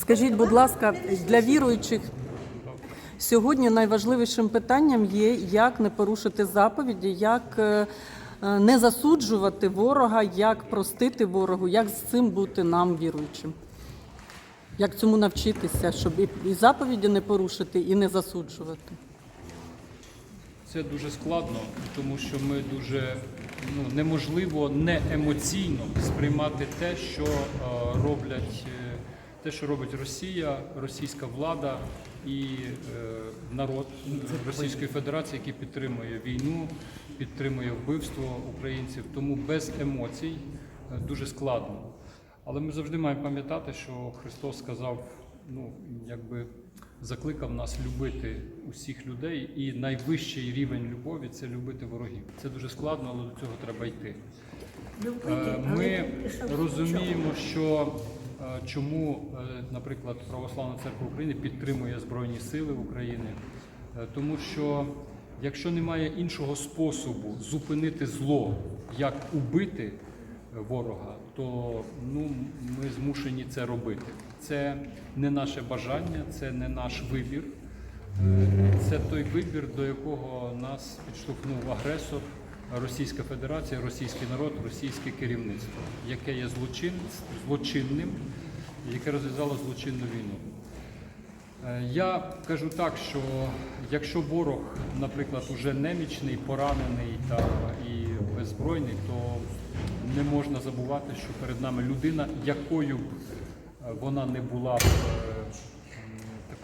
Скажіть, будь ласка, для віруючих сьогодні найважливішим питанням є, як не порушити заповіді, як е, не засуджувати ворога, як простити ворогу, як з цим бути нам віруючим. Як цьому навчитися, щоб і заповіді не порушити, і не засуджувати. Це дуже складно, тому що ми дуже ну, неможливо не емоційно сприймати те, що е, роблять е, те, що робить Росія, російська влада і е, народ Російської Федерації, який підтримує війну, підтримує вбивство українців. Тому без емоцій е, дуже складно. Але ми завжди маємо пам'ятати, що Христос сказав, ну якби закликав нас любити усіх людей, і найвищий рівень любові це любити ворогів. Це дуже складно, але до цього треба йти. Е, Ми розуміємо, що е, чому, е, наприклад, Православна церква України підтримує Збройні Сили України, Е, тому що якщо немає іншого способу зупинити зло, як убити е, ворога, то ну, ми змушені це робити. Це не наше бажання, це не наш вибір. Це той вибір, до якого нас підштовхнув агресор, Російська Федерація, російський народ, російське керівництво, яке є злочин, злочинним, яке розв'язало злочинну війну. Е, Я кажу так, що якщо ворог, наприклад, уже немічний, поранений та і беззбройний, то не можна забувати, що перед нами людина, якою б е, вона не була е,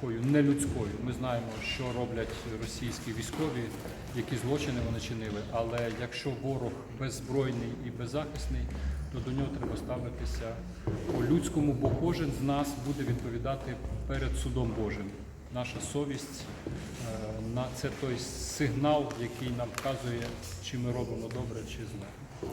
такою нелюдською. Ми знаємо, що роблять російські військові, які злочини вони чинили. Але якщо ворог беззбройний і беззахисний, то до нього треба ставитися по-людському, бо кожен з нас буде відповідати перед судом Божим. Наша совість е, це той сигнал, який нам вказує, чи ми робимо добре, чи зле.